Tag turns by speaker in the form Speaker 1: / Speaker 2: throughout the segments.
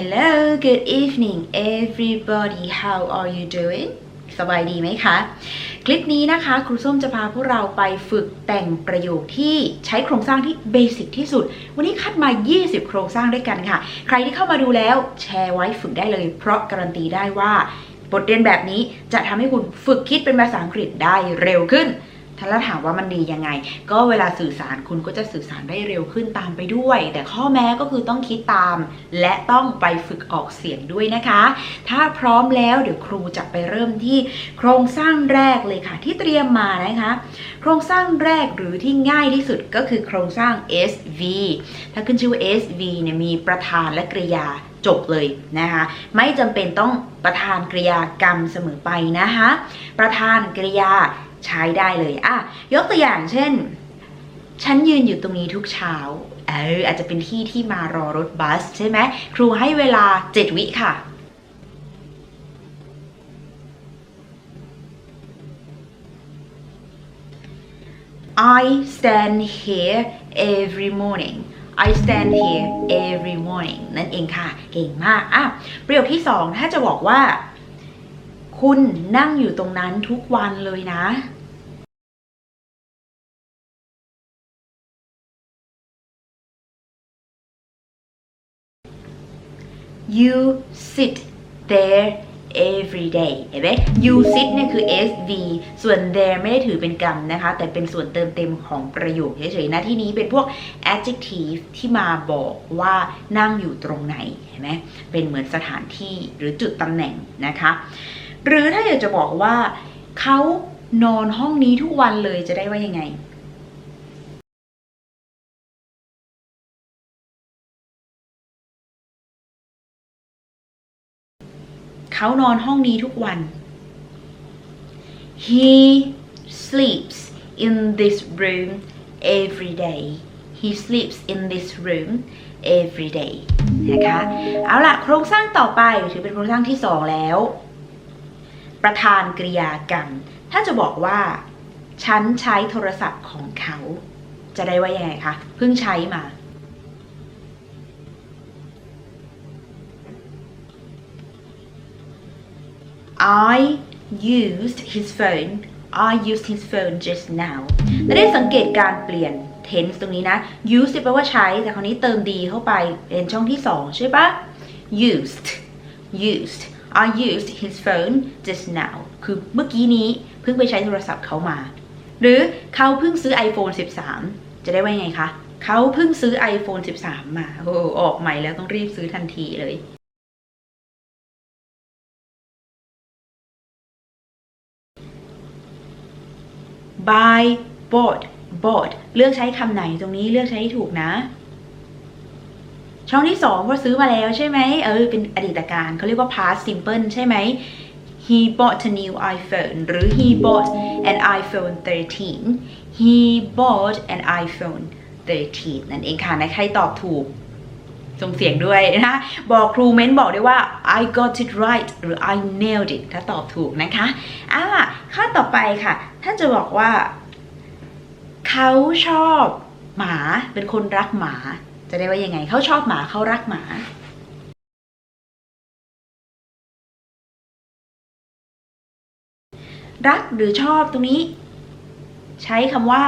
Speaker 1: Hello good evening everybody how are you doing สบายดีไหมคะ คลิปนี้นะคะ ครูส้มจะพาพวกเราไปฝึกแต่งประโยคที่ใช้โครงสร้างที่เบสิกที่สุด วันนี้คัดมา 20 โครงสร้างด้วยกันค่ะ ใครที่เข้ามาดูแล้วแชร์ไว้ฝึกได้เลย เพราะการันตีได้ว่า บทเรียนแบบนี้จะทำให้คุณฝึกคิดเป็นภาษาอังกฤษได้เร็วขึ้น ถ้าแล้วถามว่ามันดียังไง ก็เวลาสื่อสารคุณก็จะสื่อสารได้เร็วขึ้นตามไปด้วย แต่ข้อแม้ก็คือต้องคิดตาม และต้องไปฝึกออกเสียงด้วยนะคะ ถ้าพร้อมแล้วเดี๋ยวครูจะไปเริ่มที่โครงสร้างแรกเลยค่ะ ที่เตรียมมานะคะ โครงสร้างแรกหรือที่ง่ายที่สุดก็คือโครงสร้าง SV ถ้าขึ้นชื่อว่า SV เนี่ยมีประธานและกริยาจบเลยนะคะ ไม่จำเป็นต้องประธานกริยากรรมเสมอไปนะคะ ประธานกริยา ใช้ได้เลยอะยกตัวอย่างเช่น ฉันยืนอยู่ตรงนี้ทุกเช้า เอออาจจะเป็นที่ที่มารอรถบัสใช่ไหมครูให้เวลา 7 วิค่ะ I stand here every morning I stand here every morning นั่นเองค่ะ เก่งมาก อะ ประโยคที่สองถ้าจะบอกว่า คุณนั่งอยู่ตรงนั้นทุกวันเลยนะ you sit there every day เห็นไหม you sit เนี่ยคือ sv ส่วน there ไม่ได้ถือเป็นกรรมนะคะ แต่เป็นส่วนเติมเต็มของประโยคเฉยๆนะที่นี้เป็นพวก adjective ที่มาบอกว่านั่งอยู่ตรงไหน เห็นไหม เป็นเหมือนสถานที่หรือจุดตำแหน่งนะคะ หรือถ้าอยากจะบอกว่าเขานอนห้องนี้ทุกวันเลยจะได้ว่ายังไง เขานอนห้องนี้ทุกวัน he sleeps in this room every day he sleeps in this room every day นะคะ เอาล่ะ โครงสร้างต่อไปถือเป็นโครงสร้างที่สองแล้ว ประธานกริยากรรม ถ้าจะบอกว่า ฉันใช้โทรศัพท์ของเขา จะได้ว่ายังไงคะ เพิ่งใช้มา I used his phone I used his phone just now และได้สังเกตการเปลี่ยน tense ตรงนี้นะ use แปลว่าใช้ แต่คราวนี้เติมดีเข้าไปเป็นช่องที่สองใช่ปะ used used I used his phone just now คือเมื่อกี้นี้เพิ่งไปใช้โทรศัพท์เขามา หรือเขาเพิ่งซื้อ iPhone 13 จะได้ว่ายังไงคะ เขาเพิ่งซื้อ iPhone 13 มา โอ้ ออกใหม่แล้วต้องรีบซื้อทันทีเลย buy bought bought เลือกใช้คำไหนตรงนี้เลือกใช้ให้ถูกนะ ช่องที่สองว่าซื้อมาแล้วใช่ไหมเออเป็นอดีตการเขาเรียกว่า past simple ใช่ไหม he bought a new iPhone หรือ he bought an iPhone 13 he bought an iPhone 13 นั่นเองค่ะนะใครตอบถูก ส่งเสียงด้วยนะ บอกครูเม้นบอกได้ว่า I got it right หรือ I nailed it ถ้าตอบถูกนะคะอ่าข้อต่อไปค่ะถ้านจะบอกว่า เขาชอบหมาเป็นคนรักหมา จะได้ว่ายังไง เขาชอบหมาเขารักหมา รักหรือชอบตรงนี้ ใช้คำว่า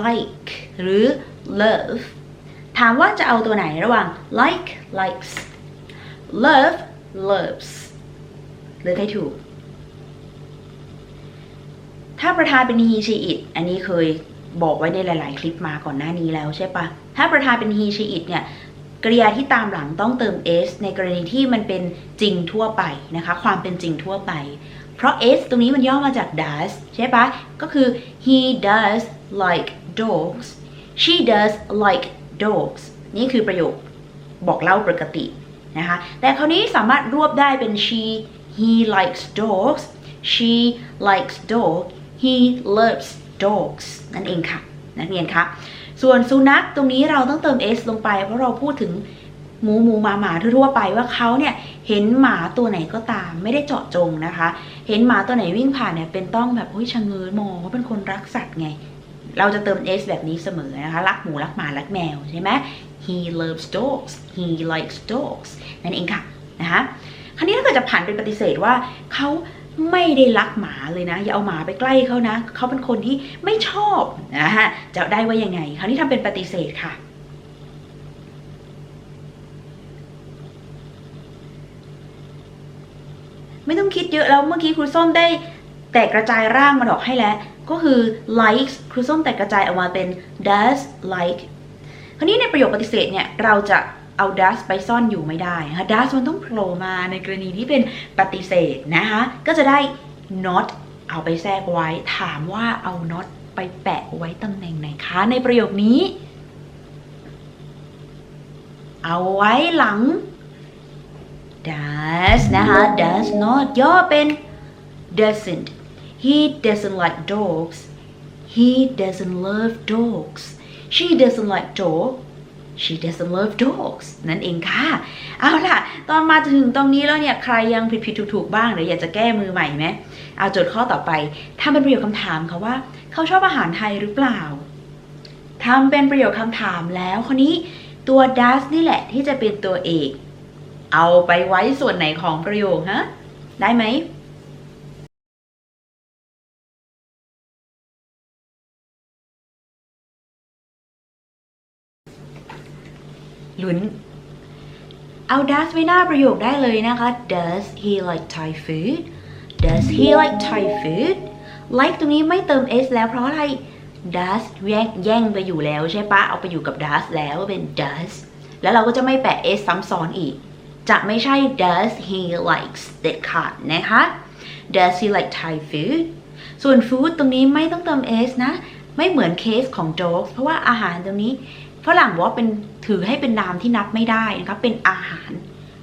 Speaker 1: like หรือ love ถามว่าจะเอาตัวไหนระหว่าง like likes love loves เลือกให้ถูก ถ้าประธานเป็น he she it อันนี้เคยบอกไว้ในหลาย ๆ คลิปมาก่อนหน้านี้แล้วใช่ปะถ้าประธานเป็น he she it เนี่ยกริยาที่ตามหลังต้องเติม s ในกรณีที่มันเป็นจริงทั่วไปนะคะ ความเป็นจริงทั่วไป เพราะ s ตรงนี้มันย่อมาจาก does ใช่ปะก็คือ he does like dogs she does like dogs นี่คือประโยคบอกเล่าปกตินะคะ แต่คราวนี้สามารถรวบได้เป็น she he likes dogs she likes dog he loves dogs นั่นเองค่ะ นักเรียนคะ ส่วนสุนัขตรงนี้เราต้องเติม s ลงไปเพราะเราพูดถึงหมูหมูหมาหมาทั่วไปว่าเขาเนี่ยเห็นหมาตัวไหนก็ตาม ไม่ได้เจาะจงนะคะ เห็นหมาตัวไหนวิ่งผ่านเนี่ยเป็นต้องแบบเฮ้ยชะเง้อมองว่าเป็นคนรักสัตว์ไง เราจะเติม s แบบนี้เสมอนะคะ รักหมูรักหมารักแมวใช่ไหม he loves dogs he likes dogs นั่นเองค่ะนะคะคราวนี้ถ้าเกิดจะผันเป็นปฏิเสธว่าเขาไม่ได้รักหมาเลยนะ อย่าเอาหมาไปใกล้เขานะ เขาเป็นคนที่ไม่ชอบนะฮะจะได้ว่ายังไง คราวนี้ทำเป็นปฏิเสธค่ะ ไม่ต้องคิดเยอะแล้วเมื่อกี้ครูส้มได้ แตกกระจายร่างมันออกให้แล้ว ก็คือ likes ครูส้มแตกกระจายออกมาเป็น does like คราวนี้ในประโยคปฏิเสธเนี่ย เราจะเอา does ไปซ่อนอยู่ไม่ได้นะคะ does มันต้องโผล่มาในกรณีที่เป็นปฏิเสธนะคะ ก็จะได้ not เอาไปแทรกไว้ ถามว่าเอา not ไปแปะไว้ตำแหน่งไหนคะ ในประโยคนี้ เอาไว้หลัง does นะคะ does not ย่อเป็น doesn't he doesn't like dogs he doesn't love dogs she doesn't like dog she doesn't love dogs นั่นเองค่ะ เอาล่ะ ตอนมาถึงตรงนี้แล้วเนี่ย ใครยังผิดผิดถูกถูกบ้างหรืออยากจะแก้มือใหม่ไหม เอาโจทย์ข้อต่อไปทำเป็นประโยคคำถามค่ะว่า เขาชอบอาหารไทยหรือเปล่าทำเป็นประโยคคำถามแล้วคนนี้ตัว does นี่แหละที่จะเป็นตัวเอก เอาไปไว้ส่วนไหนของประโยคฮะ ได้ไหม ลุ้น เอา does ไว้หน้าประโยคได้เลยนะคะ does he like Thai food does he like Thai food like ตรงนี้ไม่เติม s แล้วเพราะอะไร does แย่งแย่งไปอยู่แล้วใช่ปะเอาไปอยู่กับ does แล้วเป็น does แล้วเราก็จะไม่แปะ s ซ้ำซ้อนอีก จะไม่ใช่ does he likes เด็ดขาดนะคะ does he like Thai food ส่วน food ตรงนี้ไม่ต้องเติม s นะ ไม่เหมือนเคสของ dogs เพราะว่าอาหารตรงนี้ ฝรั่งบอกว่าเป็นถือให้เป็นนามที่นับไม่ได้นะคะเป็นอาหาร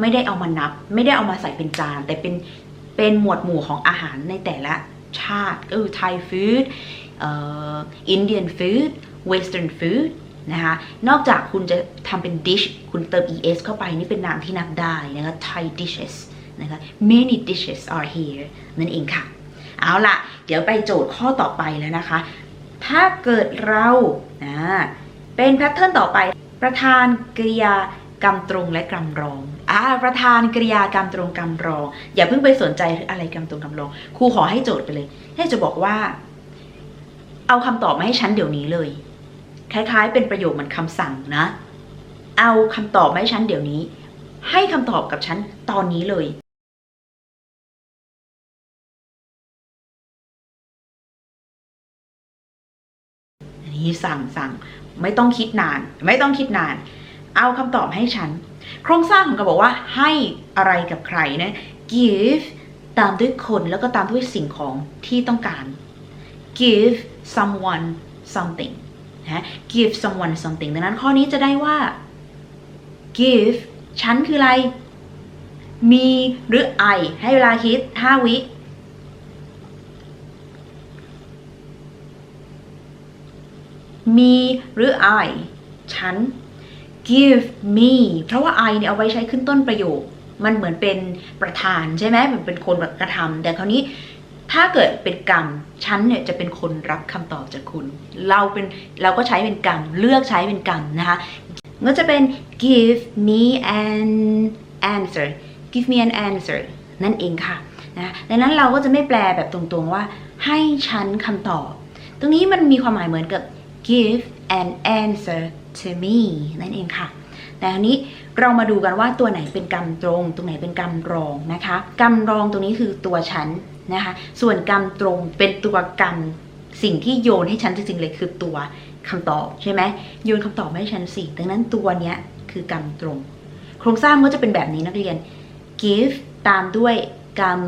Speaker 1: ไม่ได้เอามานับ ไม่ได้เอามาใส่เป็นจาน แต่เป็นเป็นหมวดหมู่ของอาหารในแต่ละชาติก็คือ Thai food เอ่อ Indian food Western food นะคะนอกจากคุณจะทำเป็น dish คุณเติม es เข้าไปนี่เป็นนามที่นับได้นะคะ Thai dishes นะคะ many dishes are here นั่นเองค่ะ เอาละเดี๋ยวไปโจทย์ข้อต่อไปแล้วนะคะ ถ้าเกิดเรานะ เป็นแพทเทิร์นต่อไป ประธานกริยากรรมตรงและกรรมรองอ่าประธานกริยากรรมตรงกรรมรอง อย่าเพิ่งไปสนใจอะไรกรรมตรงกรรมรองครูขอให้โจทย์ไปเลย ให้จะบอกว่า เอาคำตอบมาให้ฉันเดี๋ยวนี้เลย คล้ายๆ เป็นประโยคเหมือนคำสั่งนะ เอาคำตอบมาให้ฉันเดี๋ยวนี้ ให้คำตอบกับฉันตอนนี้เลย นี้สั่งสั่งไม่ต้องคิดนาน ไม่ต้องคิดนาน เอาคำตอบให้ฉัน โครงสร้างของกบอกว่าให้อะไรกับใครนะ give ตามด้วยคนแล้วก็ตามด้วยสิ่งของที่ต้องการ give someone something นะ give someone something ดังนั้นข้อนี้จะได้ว่า give ฉันคืออะไรมีหรือ I ให้เวลาคิด 5 วิ มีหรือ I ฉัน give me เพราะว่า I เนี่ยเอาไว้ใช้ขึ้นต้นประโยค มันเหมือนเป็นประธานใช่ไหมเหมือนเป็นคนกระทำแต่คราวนี้ถ้าเกิดเป็นกรรมฉันเนี่ยจะเป็นคนรับคำตอบจากคุณ เราเป็นเราก็ใช้เป็นกรรม เลือกใช้เป็นกรรมนะคะก็จะเป็น give me an answer give me an answer นั่นเองค่ะนะดังนั้นเราก็จะไม่แปลแบบตรงๆว่า ให้ฉันคำตอบ ตรงนี้มันมีความหมายเหมือนกับ give an answer to me นั่นเองค่ะแต่อันนี้เรามาดูกันว่าตัวไหนเป็นกรรมตรง ตรงไหนเป็นกรรมรองนะคะ กรรมรองตรงนี้คือตัวฉันนะคะ ส่วนกรรมตรงเป็นตัวกรรมสิ่งที่โยนให้ฉันจริงๆเลยคือตัวคำตอบใช่ไหมโยนคำตอบมาให้ฉันสิดังนั้นตัวเนี้ยคือกรรมตรง โครงสร้างก็จะเป็นแบบนี้นักเรียน give ตามด้วยกรรม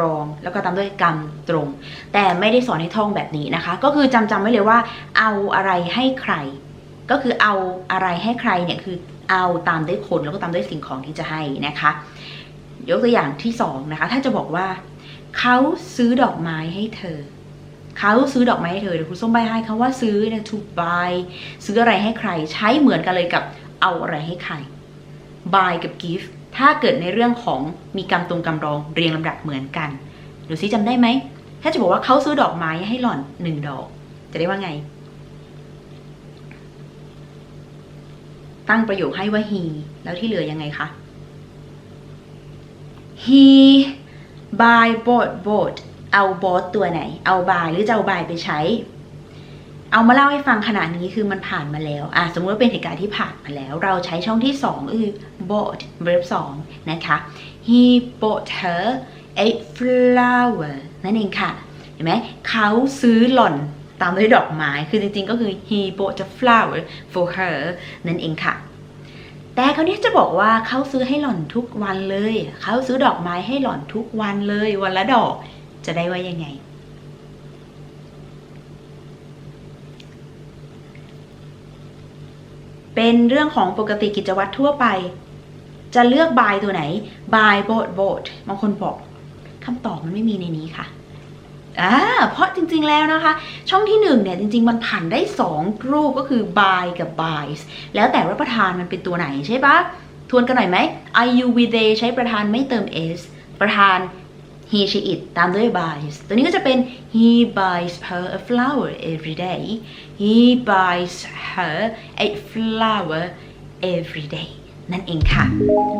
Speaker 1: รอง แล้วก็ตามด้วยกรรมตรง แต่ไม่ได้สอนให้ท่องแบบนี้นะคะ ก็คือจำจำไว้เลยว่า เอาอะไรให้ใคร ก็คือเอาอะไรให้ใครเนี่ยคือเอาตามด้วยคนแล้วก็ตามด้วยสิ่งของที่จะให้นะคะ ยกตัวอย่างที่สองนะคะ ถ้าจะบอกว่าเขาซื้อดอกไม้ให้เธอเขาซื้อดอกไม้ให้เธอเดี๋ยวครูส้มใบให้คำว่าซื้อนะ to buy ซื้ออะไรให้ใคร ใช้เหมือนกันเลยกับเอาอะไรให้ใคร buy กับ give ถ้าเกิดในเรื่องของมีกรรมตรงกรรมรองเรียงลำดับเหมือนกันดูซิจำได้ไหม ถ้าจะบอกว่าเขาซื้อดอกไม้ให้หล่อนหนึ่งดอก จะได้ว่าไง ตั้งประโยคให้ว่า he แล้วที่เหลือยังไงคะ he buy bought bought เอา bought ตัวไหน เอา buy หรือจะเอา buy ไปใช้ เอามาเล่าให้ฟังขนาดนี้คือมันผ่านมาแล้วอะสมมติว่าเป็นเหตุการณ์ที่ผ่านมาแล้ว เราใช้ช่องที่2คือ bought verb 2นะคะ he bought her a flower นั่นเองค่ะ เห็นไหมเขาซื้อหล่อนตามด้วยดอกไม้ คือจริงๆ ก็คือ he bought a flower for her นั่นเองค่ะ แต่คราวนี้จะบอกว่าเขาซื้อให้หล่อนทุกวันเลย เขาซื้อดอกไม้ให้หล่อนทุกวันเลย วันละดอก จะได้ว่ายังไง เป็นเรื่องของปกติกิจวัตรทั่วไป จะเลือก by ตัวไหน by boat boat บางคนบอกคำตอบมันไม่มีในนี้ค่ะอ่าเพราะจริงๆแล้วนะคะ ช่องที่1เนี่ยจริง ๆ มันผ่านได้ 2 รูปก็คือ by กับ buys แล้วแต่ว่าประธานมันเป็นตัวไหนใช่ปะทวนกันหน่อยไหม I you we they ใช้ประธานไม่เติม s ประธาน he she it ตามด้วย buys ตัวนี้ก็จะเป็น he buys her a flower every day he buys her a flower every day นั่นเองค่ะ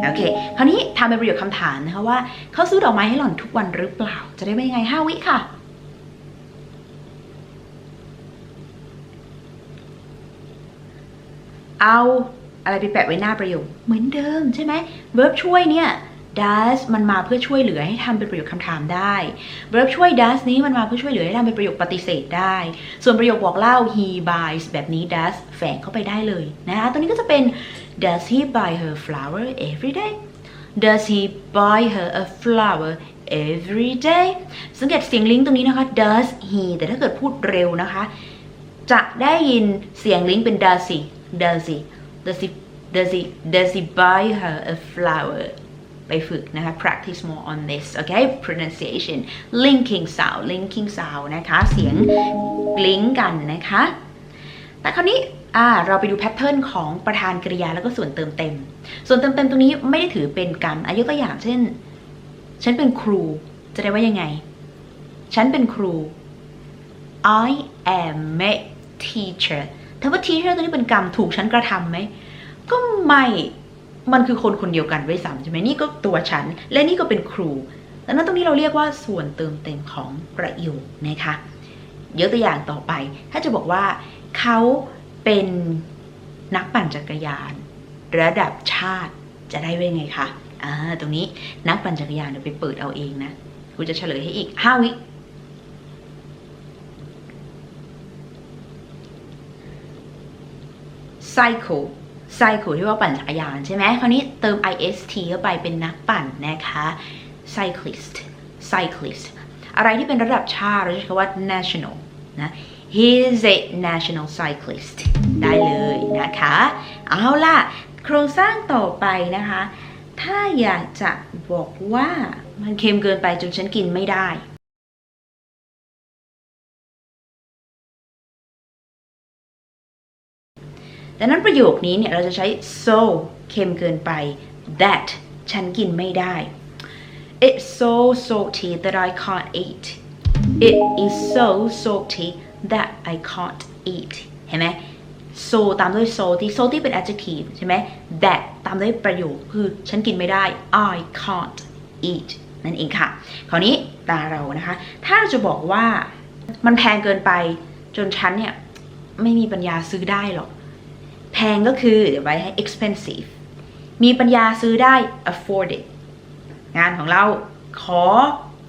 Speaker 1: โอเค คราวนี้ทำเป็นประโยคคำถามนะคะว่า เขาซื้อดอกไม้ให้หล่อนทุกวันหรือเปล่า จะได้เป็นยังไง 5 วิค่ะ เอาอะไรไปแปะไว้หน้าประโยค เหมือนเดิมใช่ไหม verb ช่วยเนี่ย does มันมาเพื่อช่วยเหลือให้ทำเป็นประโยคคำถามได้ verb ช่วย does นี้มันมาเพื่อช่วยเหลือให้ทำเป็นประโยคปฏิเสธได้ ส่วนประโยคบอกเล่า he buys แบบนี้ does แฝงเข้าไปได้เลยนะคะตัวนี้ก็จะเป็น does he buy her flower every day does he buy her a flower every day สังเกตเสียงลิงก์ตรงนี้นะคะ does he แต่ถ้าเกิดพูดเร็วนะคะ จะได้ยินเสียงลิงก์เป็น does he does he does he does he does he buy her a flower ไปฝึกนะคะ practice more on this okay pronunciation linking sound linking sound นะคะ เสียงลิงก์กันนะคะ แต่คราวนี้เราไปดูแพทเทิร์นของประธานกริยาแล้วก็ส่วนเติมเต็ม ส่วนเติมเต็มตรงนี้ไม่ได้ถือเป็นกรรมอายุตัวอย่างเช่น ฉันเป็นครู จะได้ว่ายังไง ฉันเป็นครู I am a teacher แต่ว่า teacher ตัวนี้เป็นกรรมถูกฉันกระทำไหม ก็ไม่ มันคือคนคนเดียวกันด้วยซ้ำใช่ไหมนี่ก็ตัวฉัน และนี่ก็เป็นครูดังนั้นตรงนี้เราเรียกว่าส่วนเติมเต็มของประโยคนะคะยกตัวอย่างต่อไป ถ้าจะบอกว่าเขาเป็นนักปั่นจักรยาน ระดับชาติจะได้ว่ายังไงคะอ่าตรงนี้นักปั่นจักรยานเดี๋ยวไปเปิดเอาเองนะกูจะเฉลยให้อีก5วิ cycle cycle ที่ว่าปั่นจักรยานใช่ไหมคราวนี้เติม ist เข้าไปเป็นนักปั่นนะคะ cyclist cyclist อะไรที่เป็นระดับชาติเราจะใช้คำว่า national นะ he is a national cyclist ได้เลยนะคะ เอาล่ะ โครงสร้างต่อไปนะคะ ถ้าอยากจะบอกว่ามันเค็มเกินไปจนฉันกินไม่ได้ ดังนั้นประโยคนี้เนี่ยเราจะใช้ so เค็มเกินไป that ฉันกินไม่ได้ It's so salty that I can't eat It is so salty that I can't eat เห็นไหม so ตามด้วย salty salty เป็น adjective ใช่ไหม that ตามด้วยประโยคคือฉันกินไม่ได้ I can't eat นั่นเองค่ะ คราวนี้ตาเรานะคะ ถ้าเราจะบอกว่ามันแพงเกินไปจนฉันเนี่ยไม่มีปัญญาซื้อได้หรอก แพงก็คือเดี๋ยวไว้ให้ expensive มีปัญญาซื้อได้ afford it งานของเราขอ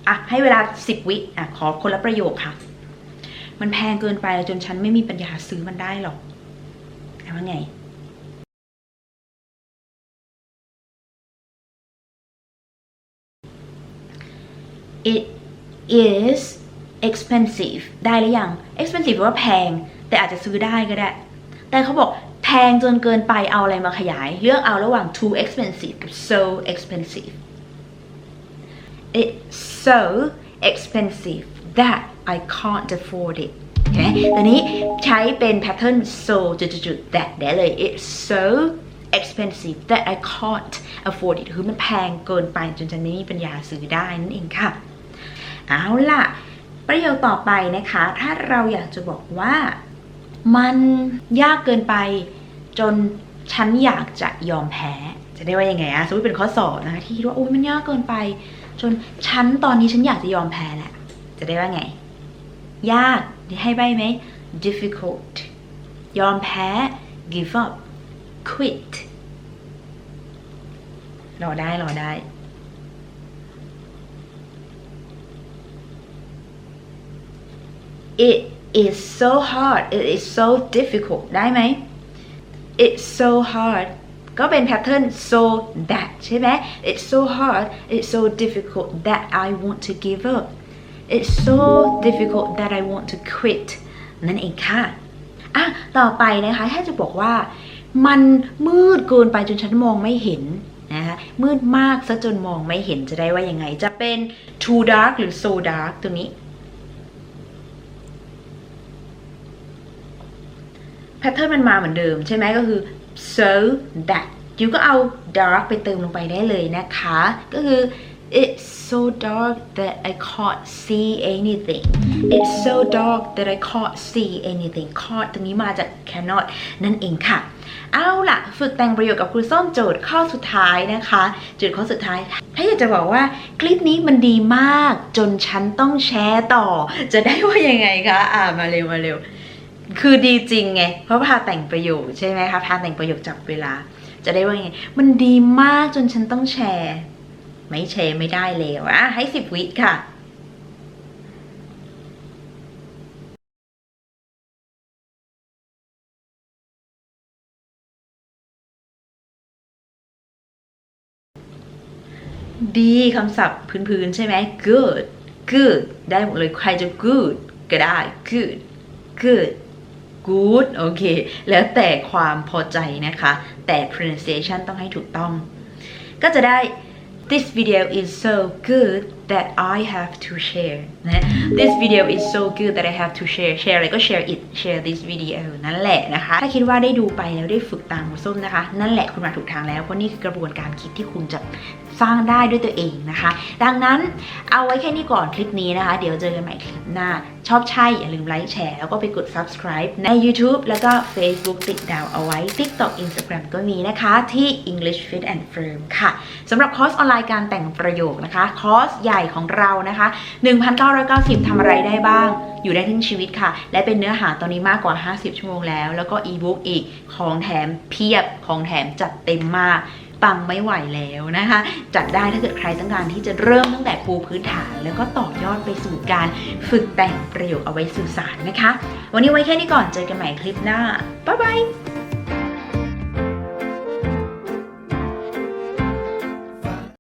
Speaker 1: อะให้เวลา 10 วิอะขอคนละประโยคค่ะ มันแพงเกินไปจนฉันไม่มีปัญญาซื้อมันได้หรอกเอาว่าไง it is expensive ได้หรือยัง expensive แปลว่าแพง แต่อาจจะซื้อได้ก็ได้ แต่เขาบอก แพงจนเกินไปเอาอะไรมาขยาย เลือกเอาระหว่าง too expensive กับ so expensive it's so expensive that I can't afford it โอเคตอนนี้ใช้เป็น pattern so จุดๆๆ that ได้เลย it's so expensive that I can't afford it คือมันแพงเกินไปจนฉันไม่มีปัญญาซื้อได้นั่นเองค่ะ เอาล่ะ ประโยคต่อไปนะคะ ถ้าเราอยากจะบอกว่ามันยากเกินไป จนฉันอยากจะยอมแพ้ จะได้ว่ายังไงอะสมมติเป็นข้อสอบนะคะที่คิดว่าโอ้ยมันยากเกินไป จนฉันตอนนี้ฉันอยากจะยอมแพ้แหละจะได้ว่าไง ยากให้ใบไหม difficult ยอมแพ้ give up quit รอได้รอได้ it is so hard it is so difficult ได้ไหม it's so hard ก็เป็นแพทเทิร์น so that ใช่ไหม it's so hard it's so difficult that I want to give up it's so difficult that I want to quit นั่นเองค่ะอะต่อไปนะคะถ้าจะบอกว่า มันมืดเกินไปจนฉันมองไม่เห็นนะคะมืดมากซะจนมองไม่เห็นจะได้ว่ายังไง จะเป็น too dark หรือ so dark ตรงนี้ แพ ทเทิร์นมันมาเหมือนเดิมใช่ไหมก็คือ so that ยูก็เอา dark ไปเติมลงไปได้เลยนะคะ ก็คือ it's so dark that I can't see anything it's so dark that I can't see anything can't ตรงนี้มาจาก cannot นั่นเองค่ะ เอาล่ะ ฝึกแต่งประโยคกับครูส้มโจทย์ข้อสุดท้ายนะคะ โจทย์ข้อสุดท้าย ถ้าอยากจะบอกว่าคลิปนี้มันดีมาก จนฉันต้องแชร์ต่อ จะได้ว่ายังไงคะ อ่ามาเร็วมาเร็ว คือดีจริงไง เพราะพาแต่งประโยคใช่ไหมคะพาแต่งประโยคจับเวลา จะได้ว่าไง มันดีมากจนฉันต้องแชร์ ไม่แชร์ไม่ได้แล้วอะให้สิบวิค่ะดีคำศัพท์พื้นๆใช่ไหม good good ได้หมดเลยใครจะ good ก็ได้ good good good โอเค แล้วแต่ความพอใจนะคะ แต่ pronunciation ต้องให้ถูกต้อง ก็จะได้ this video is so good that I have to share นะ this video is so good that I have to share share อะไรก็ share it share this video นั่นแหละนะคะ ถ้าคิดว่าได้ดูไปแล้วได้ฝึกตามคุณส้มนะคะ นั่นแหละคุณมาถูกทางแล้ว เพราะนี่คือกระบวนการคิดที่คุณจะ สร้างได้ด้วยตัวเองนะคะ ดังนั้นเอาไว้แค่นี้ก่อนคลิปนี้นะคะ เดี๋ยวเจอกันใหม่คลิปหน้า ชอบใช่อย่าลืมไลค์แชร์แล้วก็ไปกด subscribe ใน YouTube แล้วก็ Facebook ติดดาวเอาไว้ TikTok Instagram ก็มีนะคะที่ English Fit and Firm ค่ะสำหรับคอร์สออนไลน์การแต่งประโยคนะคะ คอร์สใหญ่ของเรานะคะ 1,990ทำอะไรได้บ้าง อยู่ได้ทั้งชีวิตค่ะ และเป็นเนื้อหาตอนนี้มากกว่า 50 ชั่วโมงแล้ว แล้วก็อีบุ๊กอีกของแถมเพียบของแถมจัดเต็มมาก ปังไม่ไหวแล้วนะคะ จัดได้ถ้าเกิดใครต้องการที่จะเริ่มตั้งแต่ปูพื้นฐาน แล้วก็ต่อยอดไปสู่การฝึกแต่งประโยคเอาไว้สื่อสารนะคะ วันนี้ไว้แค่นี้ก่อนเจอกันใหม่คลิปหน้าบ๊ายบาย